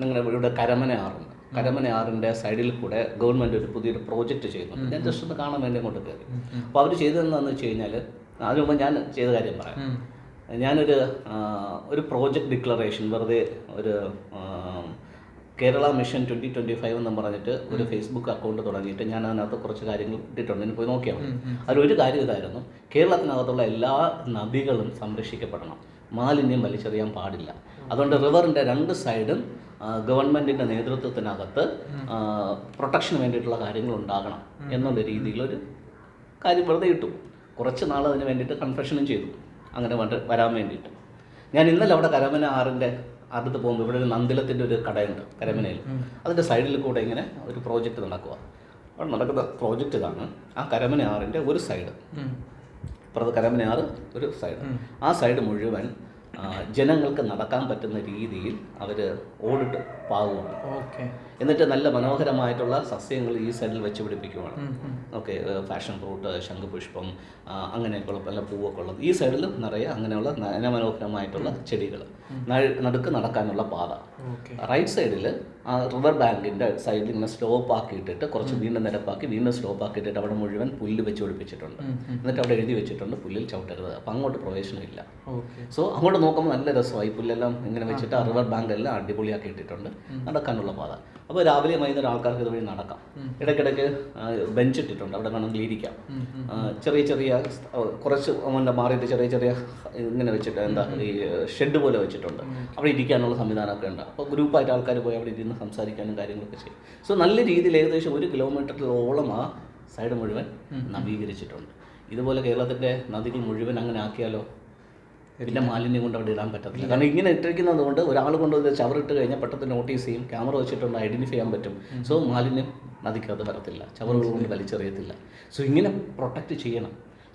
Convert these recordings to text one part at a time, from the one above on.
നിങ്ങളുടെ ഇവിടെ കരമനയാറുണ്ട് കരമനയാറിന്റെ സൈഡിൽ കൂടെ ഗവൺമെന്റ് ഒരു പുതിയൊരു പ്രോജക്റ്റ് ചെയ്യുന്നുണ്ട്. ഞാൻ ജസ്റ്റ് ഒന്ന് കാണാൻ വേണ്ടി അങ്ങോട്ട് കയറി. അപ്പോൾ അവർ ചെയ്തതെന്നു വെച്ച് കഴിഞ്ഞാൽ അതിന് മുമ്പ് ഞാൻ ചെയ്ത കാര്യം പറയാം. ഞാനൊരു ഒരു പ്രോജക്റ്റ് ഡിക്ലറേഷൻ വെറുതെ ഒരു Kerala mission twenty twenty five എന്ന് പറഞ്ഞിട്ട് ഒരു ഫേസ്ബുക്ക് അക്കൗണ്ട് തുടങ്ങിയിട്ട് ഞാൻ അതിനകത്ത് കുറച്ച് കാര്യങ്ങൾ ഇട്ടിട്ടുണ്ട്. ഇനി പോയി നോക്കിയാൽ മതി. അതിലൊരു കാര്യം ഇതായിരുന്നു. കേരളത്തിനകത്തുള്ള എല്ലാ നദികളും സംരക്ഷിക്കപ്പെടണം. മാലിന്യം വലിച്ചെറിയാൻ പാടില്ല. അതുകൊണ്ട് റിവറിന്റെ രണ്ട് സൈഡും ഗവൺമെന്റിന്റെ നേതൃത്വത്തിനകത്ത് പ്രൊട്ടക്ഷന് വേണ്ടിയിട്ടുള്ള കാര്യങ്ങൾ ഉണ്ടാകണം എന്നുള്ള രീതിയിലൊരു കാര്യം വെറുതെ ഇട്ടു. കുറച്ച് നാൾ അതിന് വേണ്ടിയിട്ട് കൺഫെഷനും ചെയ്തു. അങ്ങനെ വരാൻ വേണ്ടിയിട്ട്. ഞാൻ ഇന്നലെ അവിടെ കരമന ആറിന്റെ അടുത്ത് പോകുമ്പോൾ ഇവിടെ ഒരു നന്ദിലത്തിന്റെ ഒരു കടയുണ്ട് കരമനയിൽ. അതിന്റെ സൈഡിൽ കൂടെ ഇങ്ങനെ ഒരു പ്രോജക്റ്റ് നടക്കുക. അവിടെ നടക്കുന്ന പ്രോജക്റ്റ് ഇതാണ് ആ കരമന ആറിന്റെ ഒരു സൈഡ്. ഇപ്പുറത്ത് കരമന ആറ് ഒരു സൈഡ്. ആ സൈഡ് മുഴുവൻ ജനങ്ങൾക്ക് നടക്കാൻ പറ്റുന്ന രീതിയിൽ അവർ ഓടിട്ട് പാകുവാണ് ഓക്കെ. എന്നിട്ട് നല്ല മനോഹരമായിട്ടുള്ള സസ്യങ്ങൾ ഈ സൈഡിൽ വെച്ച് പിടിപ്പിക്കുവാണ്. ഓക്കെ ഫാഷൻ ഫ്രൂട്ട് ശംഖുപുഷ്പം അങ്ങനെയൊക്കെയുള്ള പല പൂവൊക്കെ ഉള്ളത്. ഈ സൈഡിൽ നിറയെ അങ്ങനെയുള്ള നയനമനോഹരമായിട്ടുള്ള ചെടികൾ നടുക്ക് നടക്കാനുള്ള പാത. റൈറ്റ് സൈഡിൽ ആ റിവർ ബാങ്കിന്റെ സൈഡിൽ ഇങ്ങനെ സ്ലോപ്പ് ആക്കിയിട്ടിട്ട് കുറച്ച് വീണ്ടും നിരപ്പാക്കി വീണ്ടും സ്ലോപ്പ് ആക്കിയിട്ടിട്ട് അവിടെ മുഴുവൻ പുല്ല് വെച്ച് പിടിപ്പിച്ചിട്ടുണ്ട്. എന്നിട്ട് അവിടെ എഴുതി വെച്ചിട്ടുണ്ട് പുല്ലിൽ ചവിട്ടരുത് അപ്പം അങ്ങോട്ട് പ്രവേശനമില്ല. സോ അങ്ങോട്ട് നോക്കുമ്പോൾ നല്ല രസമായി പുല്ലെല്ലാം ഇങ്ങനെ വെച്ചിട്ട് ആ റിവർ ബാങ്ക് എല്ലാം അടിപൊളിയാക്കി ഇട്ടിട്ടുണ്ട്. നടക്കാനുള്ള പാത. അപ്പോൾ രാവിലെ വൈകുന്നേരം ആൾക്കാർക്ക് ഇതുവഴി നടക്കാം. ഇടയ്ക്കിടയ്ക്ക് ബെഞ്ച് ഇട്ടിട്ടുണ്ട്. അവിടെ വേണമെങ്കിൽ ഇരിക്കാം ചെറിയ ചെറിയ കുറച്ച് മുന്നേ മാറിയിട്ട് ചെറിയ ചെറിയ ഇങ്ങനെ വെച്ചിട്ട് എന്താ ഈ ഷെഡ് പോലെ വെച്ചിട്ടുണ്ട്. അവിടെ ഇരിക്കാനുള്ള സംവിധാനമൊക്കെ ഉണ്ട്. അപ്പോൾ ഗ്രൂപ്പായിട്ട് ആൾക്കാർ പോയി അവിടെ ഇരുന്ന് സംസാരിക്കാനും കാര്യങ്ങളൊക്കെ ചെയ്യും. സോ നല്ല രീതിയിൽ ഏകദേശം ഒരു കിലോമീറ്ററിലോളം ആ സൈഡ് മുഴുവൻ നവീകരിച്ചിട്ടുണ്ട്. ഇതുപോലെ കേരളത്തിന്റെ നദികൾ മുഴുവൻ അങ്ങനെ ആക്കിയാലോ? പിന്നെ മാലിന്യം കൊണ്ട് അവിടെ ഇടാൻ പറ്റത്തില്ല. കാരണം ഇങ്ങനെ ഇട്ടിരിക്കുന്നത് കൊണ്ട് ഒരാൾ കൊണ്ട് ഒരു ചവറിട്ട് കഴിഞ്ഞാൽ പെട്ടെന്ന് നോട്ടീസ് ചെയ്യും ക്യാമറ വെച്ചിട്ടുണ്ട് ഐഡന്റിഫൈ ചെയ്യാൻ പറ്റും. സോ മാലിന്യം നദിക്കകത്ത് വരത്തില്ല. ചവറുകൾ കൊണ്ട് വലിച്ചെറിയത്തില്ല. സോ ഇങ്ങനെ പ്രൊട്ടക്റ്റ് ചെയ്യണം.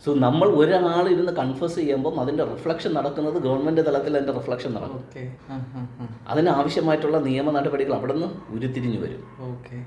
സോ നമ്മൾ ഒരാൾ ഇരുന്ന് കൺഫേസ് ചെയ്യുമ്പോൾ അതിന്റെ റിഫ്ലക്ഷൻ നടക്കുന്നത് ഗവൺമെന്റ് തലത്തിൽ അതിന്റെ റിഫ്ലക്ഷൻ നടക്കും. ഓക്കെ ആ ആ ആ. അതിന് ആവശ്യമായിട്ടുള്ള നിയമ നടപടികൾ അവിടെ നിന്ന് ഉരുത്തിരിഞ്ഞു വരും. ഓക്കെ